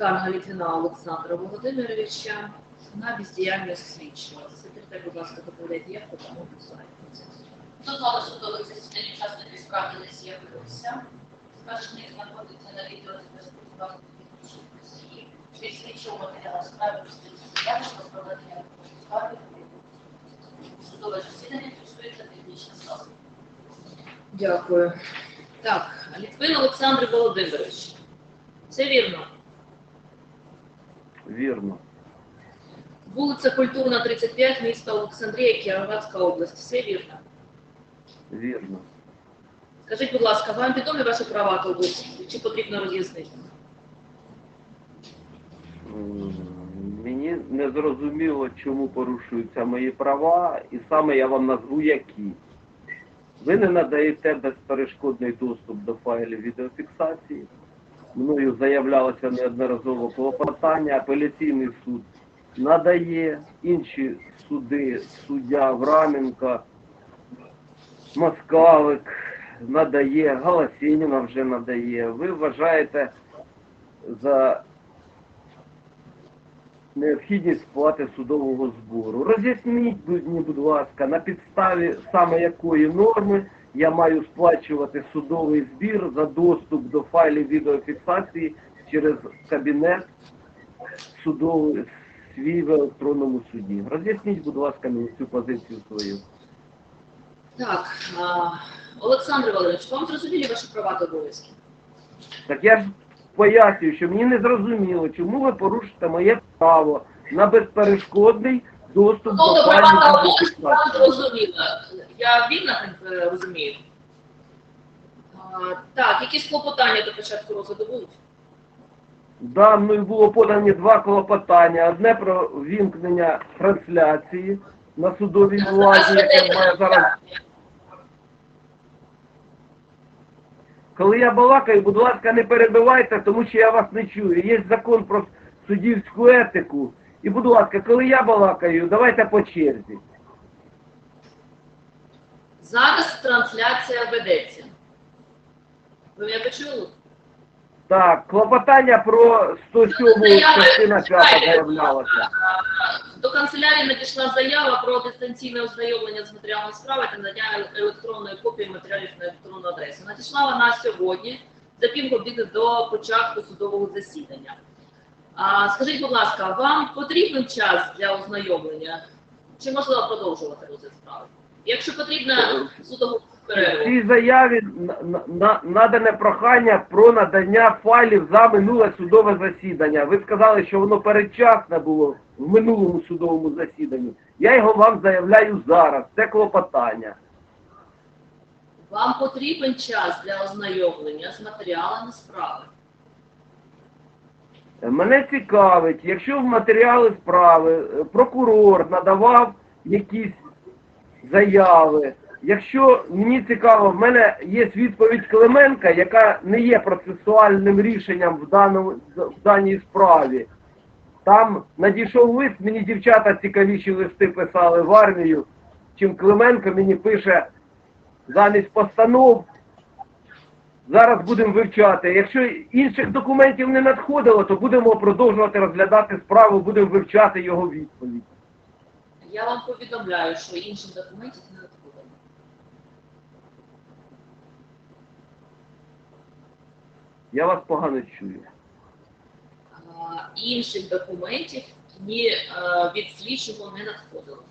скарга Літвіна Олександра Володимировича на бездіяльність слідчого. Секретар, будь ласка, доповідайте, як по тому процесу. Додали судових засідань учасники справи не з'явилися. Скаржник знаходиться на відео з власним підключенням Росії. Від слідчого матеріалу справи розслідується заяви про проведення справи. Судове засідання фіксується технічна стала. Дякую. Так, Літвин Олександр Володимирович. Все вірно. Вірно. Вулиця Культурна, 35, місто Олександрія, Кіровоградська область. Все вірно. Вірно. Скажіть, будь ласка, вам відомі ваші права обов'язки? Чи потрібно роз'яснити? Мені не зрозуміло, чому порушуються мої права, і саме я вам назву які. Ви не надаєте безперешкодний доступ до файлів відеофіксації. Мною заявлялося неодноразово клопотання, апеляційний суд надає, інші суди, суддя Враменко, Москалик надає, Галасініна вже надає. Ви вважаєте за необхідність сплати судового збору. Роз'ясніть будь ласка, на підставі саме якої норми я маю сплачувати судовий збір за доступ до файлів відеофіксації через кабінет судовий свій в електронному суді. Роз'ясніть, будь ласка, мені цю позицію свою. Так, Олександр Володимирович, вам зрозуміли ваші права та обов'язки? Так я ж пояснюю, що мені не зрозуміло, чому ви порушите моє право на безперешкодний доступ до Тобто вам відеофіксації. зрозуміла. Я е, розумію? А, Так, якісь клопотання до початку розгляду будуть? Да, мною було подані два клопотання. Одне про вімкнення трансляції на судовій владі, яке має зараз. Коли я балакаю, будь ласка, не перебивайте, тому що я вас не чую. Є закон про суддівську етику. І, будь ласка, коли я балакаю, давайте по черзі. Зараз трансляція ведеться. Ви мене почули? Так, клопотання про 107 частина 5 заявлялося. До канцелярії надійшла заява про дистанційне ознайомлення з матеріалом справи та надання електронної копії матеріалів на електронну адресу. Надійшла вона сьогодні за півгодини до початку судового засідання. А, скажіть, будь ласка, вам потрібен час для ознайомлення? Чи можливо продовжувати розгляд справи? Якщо потрібно, судову перерву. цій заяві на- на- надане прохання про надання файлів за минуле судове засідання. Ви сказали, що воно передчасне було в минулому судовому засіданні. Я його вам заявляю зараз. Це клопотання. Вам потрібен час для ознайомлення з матеріалами справи. Мене цікавить, якщо в матеріали справи е, прокурор надавав якісь заяви, якщо мені цікаво, в мене є відповідь Клименка, яка не є процесуальним рішенням в, даному, в даній справі. Там надійшов лист, мені дівчата цікавіші листи писали в армію, чим Клименко мені пише замість постанов. Зараз будемо вивчати. Якщо інших документів не надходило, то будемо продовжувати розглядати справу, будемо вивчати його відповідь. Я вам повідомляю, що інших документів не надходило. Я вас погано чую. А, Інших документів ні е, від слідчого не надходило.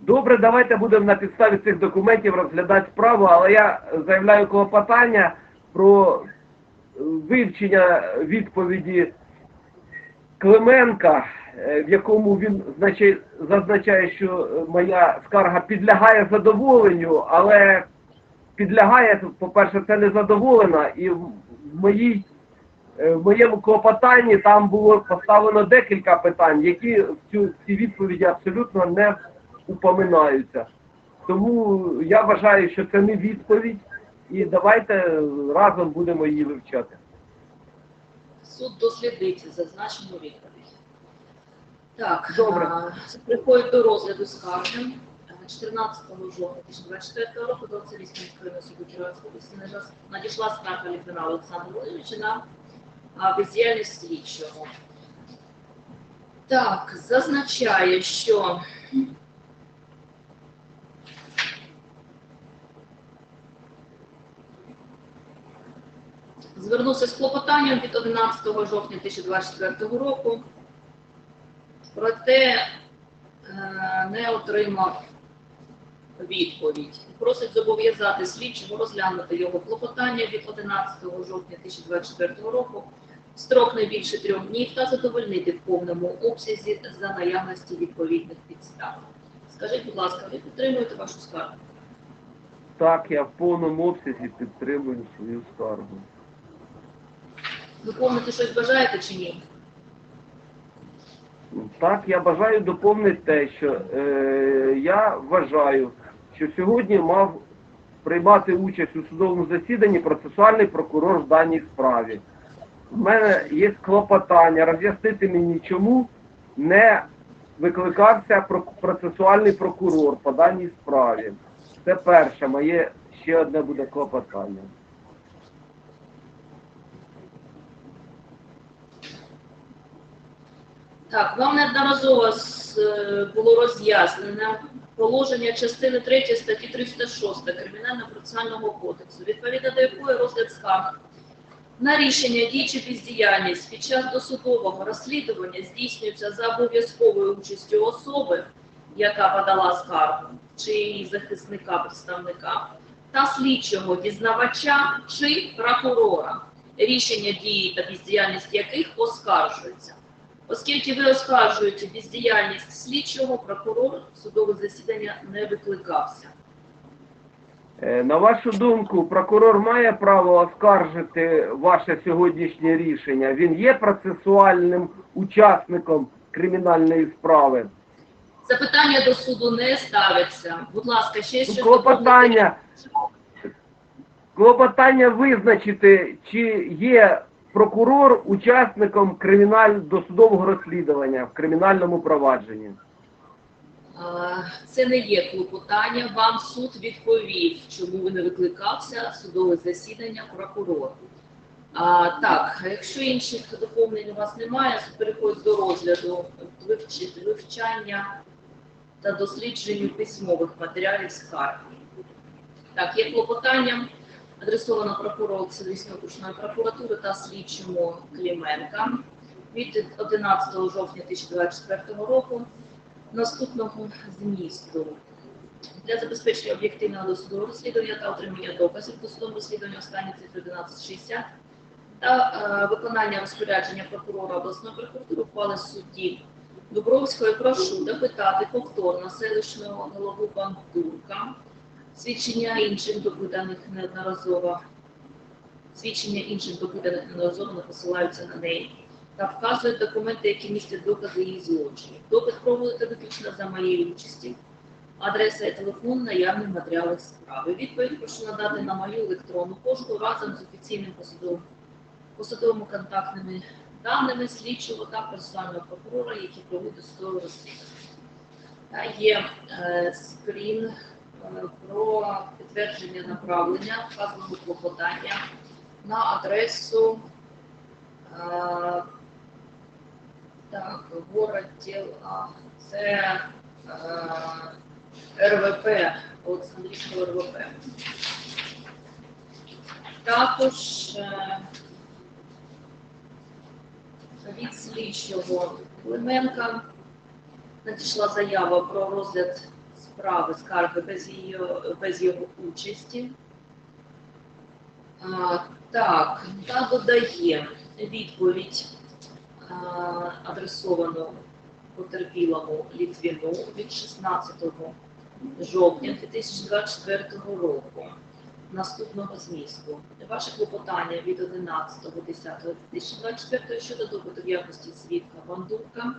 Добре, давайте будемо на підставі цих документів розглядати справу, але я заявляю клопотання про е, вивчення відповіді Клименка, е, в якому він значає, зазначає, що е, моя скарга підлягає задоволенню, але підлягає, по-перше, це не задоволена, і в моїй в моєму клопотанні там було поставлено декілька питань, які в цю ці відповіді абсолютно не упоминаються. Тому я вважаю, що це не відповідь, і давайте разом будемо її вивчати. Суд дослідить зазначену відповідь. Так, Добре. а, приходить до розгляду скарги. Е, 14 жовтня 2024 року до Цивільського міського суду Кіровської області надійшла- скарга Літвина Олександра Володимировича на бездіяльність слідчого. Так, зазначає, що звернувся з клопотанням від 11 жовтня 2024 року, проте е, не отримав відповідь. Просить зобов'язати слідчого розглянути його клопотання від 11 жовтня 2024 року строк не більше трьох днів та задовольнити в повному обсязі за наявності відповідних підстав. Скажіть, будь ласка, ви підтримуєте вашу скаргу? Так, я в повному обсязі підтримую свою скаргу. Доповнити щось бажаєте чи ні? Так, я бажаю доповнити те, що е, я вважаю, що сьогодні мав приймати участь у судовому засіданні процесуальний прокурор в даній справі. У мене є клопотання роз'яснити мені, чому не викликався процесуальний прокурор по даній справі. Це перше, моє ще одне буде клопотання. Так, вам неодноразово е, було роз'яснено положення частини 3 статті 306 Кримінально-процесуального кодексу, відповідно до якої розгляд скарг на рішення дій чи бездіяльність під час досудового розслідування здійснюється за обов'язковою участю особи, яка подала скаргу, чи її захисника, представника, та слідчого дізнавача чи прокурора, рішення дії та бездіяльність яких оскаржується. Оскільки ви оскаржуєте бездіяльність слідчого, прокурор судове засідання не викликався. Е, На вашу думку, прокурор має право оскаржити ваше сьогоднішнє рішення? Він є процесуальним учасником кримінальної справи? Запитання до суду не ставиться. Будь ласка, ще щось Клопотання, клопотання визначити, чи є прокурор учасником криміналь... досудового розслідування в кримінальному провадженні. Це не є клопотання. Вам суд відповів, чому ви не викликався судове засідання прокурор. А, так, якщо інших доповнень у вас немає, суд переходить до розгляду вивч- вивчання та дослідженню письмових матеріалів скарги. Так, є клопотання, адресовано прокурору Цивільної окружної прокуратури та слідчому Кліменка від 11 жовтня 2024 року наступного змісту. Для забезпечення об'єктивного досудового розслідування та отримання доказів досудового розслідування останні цифри 1160 та е, виконання розпорядження прокурора обласної прокуратури ухвали судді Дубровської прошу допитати повторно селищного голову Бандурка, свідчення інших допитаних неодноразово, свідчення інших допитаних неодноразово не посилаються на неї та вказують документи, які містять докази її злочинів. Допит проводити виключно за моєї участі. Адреса і телефон наявні в матеріалах справи. Відповідь прошу надати на мою електронну пошту разом з офіційним посадовим, посадовими контактними даними слідчого та персонального прокурора, які проводять судове розслідування. Та є е, скрін про підтвердження направлення вказаного клопотання на адресу е, так, город а, це е, РВП, Олександрійського РВП. Також е, від слідчого Клименка надійшла заява про розгляд справи скарги без, її, без його участі. А, так, та додає відповідь а, адресовану потерпілому Літвіну від 16 жовтня 2024 року наступного змісту. Ваше клопотання від 11.10.2024 щодо допиту якості свідка Бандурка,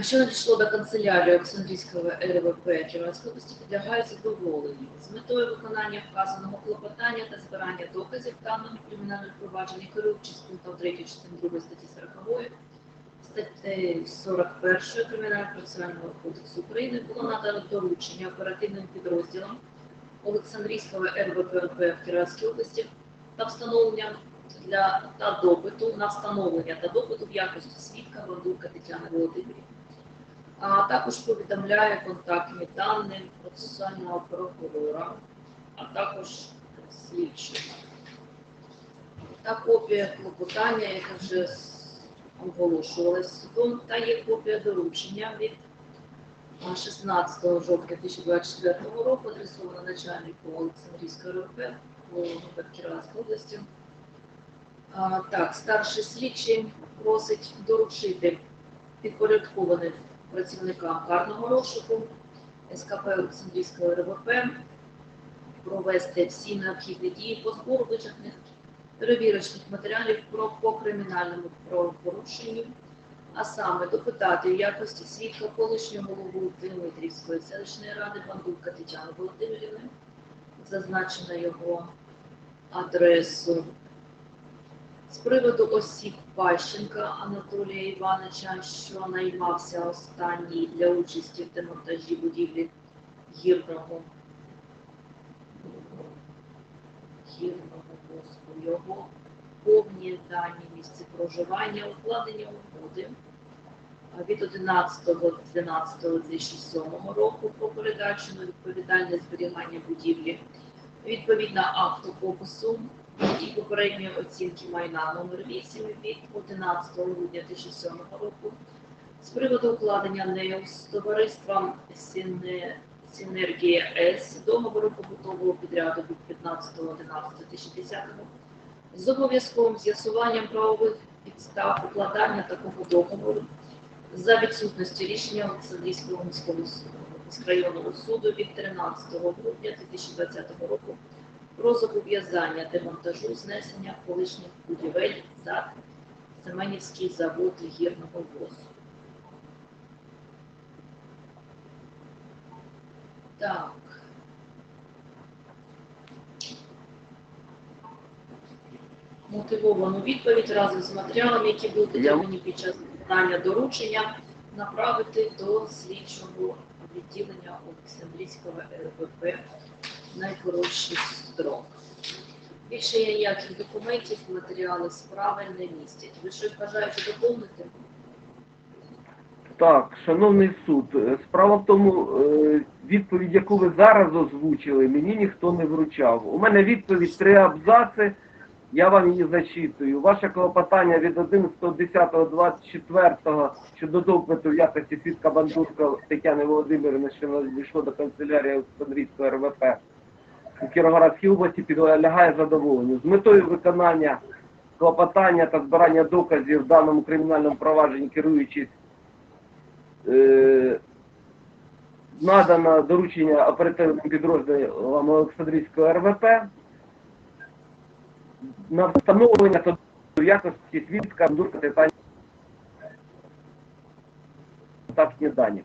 що надійшло до канцелярії Олександрійського РВП Червонської області, підлягає задоволенню з метою виконання вказаного клопотання та збирання доказів в даному кримінальному провадженні, керуючись пунктом 3 частини 2 статті 40 статті 41 Кримінального процесуального кодексу України було надано доручення оперативним підрозділам Олександрійського РВП в Кіровській області та встановлення для та допиту на встановлення та допиту в якості свідка Бандурка Тетяни Володимирівни. А також повідомляє контактні дані процесуального прокурора, а також слідчого. Та копія клопотання, яке вже оголошувалось судом, та є копія доручення від 16 жовтня 2024 року, адресована начальнику Олександрійської РП ГУП Кіровської області. А, Так, старший слідчий просить доручити підпорядкованим працівникам карного розшуку СКП Олександрійської РВП провести всі необхідні дії по збору вичерпних перевірочних матеріалів про по кримінальному правопорушенню, а саме допитати в якості свідка колишнього голову Дмитрівської селищної ради Бандурка Тетяни Володимирівни, зазначено його адресу. З приводу осіб Пащенка Анатолія Івановича, що наймався останній для участі в демонтажі будівлі гірного. Гірного воску, його повні дані місце проживання, укладення угоди. Від 11.12.2007 року про передачу на відповідальне зберігання будівлі, відповідно акту попису і попередньої оцінки майна номер 8 від 11 грудня 2007 року. З приводу укладення нею з товариством Сіне- Синергія С договору побутового підряду від 15.11.2010 з обов'язковим з'ясуванням правових підстав укладання такого договору за відсутності рішення Олександрійського міського міськрайонного суду від 13 грудня 2020 року про зобов'язання демонтажу знесення колишніх будівель за Семенівський завод гірного возу. Так. Мотивовану відповідь разом з матеріалами, які були підтримані під час виконання доручення, направити до слідчого відділення Олександрійського РВП найкоротший строк. Більше ніяких документів, матеріали справи не містять. Ви щось бажаєте доповнити? Так, шановний суд, е, справа в тому, е, відповідь, яку ви зараз озвучили, мені ніхто не вручав. У мене відповідь три абзаци, я вам її зачитую. Ваше клопотання від 11.10.24 щодо допиту в якості свідка Бандурська Тетяни Володимирівни, що надійшло до канцелярії Олександрійського РВП у Кіровоградській області, підлягає задоволенню. З метою виконання клопотання та збирання доказів в даному кримінальному провадженні, керуючись е, надано доручення оперативним підрозділам Олександрійського РВП на встановлення та якості свідка Дурка Титані контактні дані.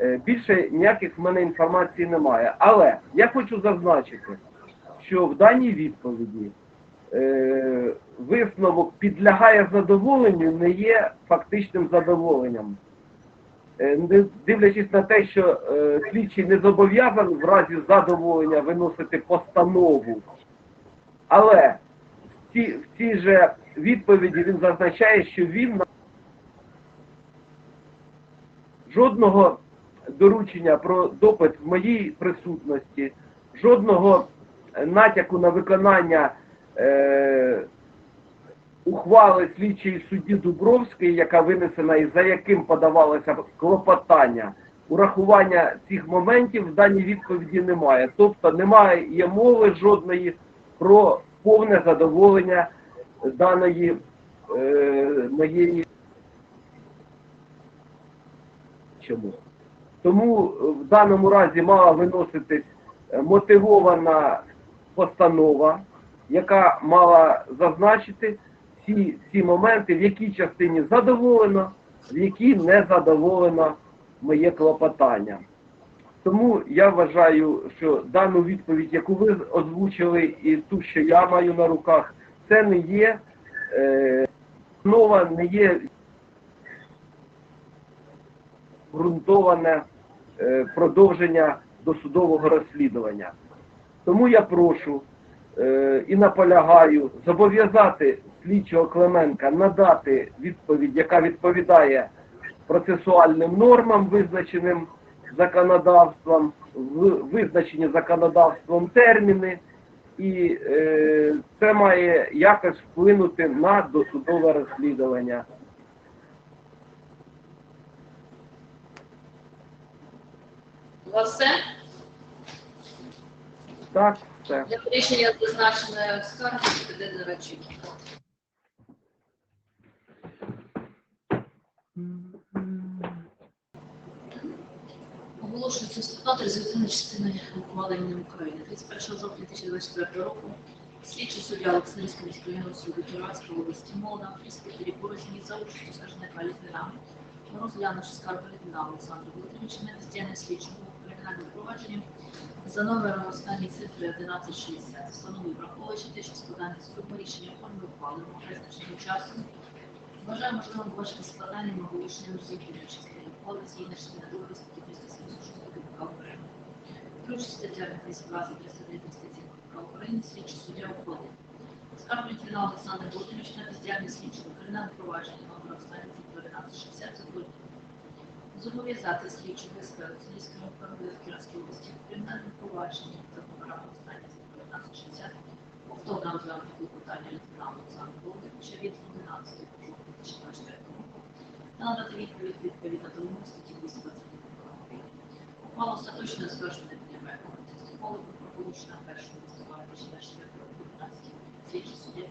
Е, Більше ніяких в мене інформації немає. Але я хочу зазначити, що в даній відповіді е, висновок підлягає задоволенню не є фактичним задоволенням. Е, не- дивлячись на те, що е, слідчий не зобов'язаний в разі задоволення виносити постанову, але в цій, в цій же відповіді він зазначає, що він жодного доручення про допит в моїй присутності, жодного е, натяку на виконання е, ухвали слідчої судді Дубровської, яка винесена і за яким подавалося клопотання, урахування цих моментів в даній відповіді немає. Тобто немає мови жодної про повне задоволення даної е, моєї чому. Тому е, в даному разі мала виноситись е, мотивована постанова, яка мала зазначити всі ці моменти, в якій частині задоволено, в якій не задоволено моє клопотання. Тому я вважаю, що дану відповідь, яку ви озвучили, і ту, що я маю на руках, це не є е, не є ґрунтоване продовження досудового розслідування. Тому я прошу е, і наполягаю зобов'язати слідчого Клименка надати відповідь, яка відповідає процесуальним нормам, визначеним законодавством, визначені законодавством терміни, і е, це має якось вплинути на досудове розслідування. Вас все? Так, все. Для рішення зазначеної скарги піде до речі. Оголошується статут резолютивної частини ухвалення України. 31 жовтня 2024 року слідчий суддя Олександрівського міського районного суду Кіровської області Молдав при спілкері Борозні за участю скаржника Літвіна, розглянувши скаргу Літвіна Олександру Володимировича на бездіяльність слідчого у кримінальному за номером останньої цифри 1160 встановив, враховуючи те, що складання судового рішення формі ухвали має значення вважає можливим бачити складання мого рішення у частини ухвали згідно частини 2 статті 376 КПК України. Включно стаття 220 309 статті КПК України слідчий суддя ухвалив. Скарб Літвіна Олександр Володимирович на бездіяльність слідчого кримінальне провадження номер останньої цифри 1160 закон зобов'язати слідчу безпеку Сільського в Кіровській області в кримінальному провадженні за номерами останніх 1960 повторно розглянути клопотання Літвіна Олександра Володимировича від 11 жовтня 2024 року та надати відповідь відповідно до вимог статті 220 Ухвала остаточно оскаржена не піднімає контексту коли про першого листопада 2024 року 15 слідчий суддя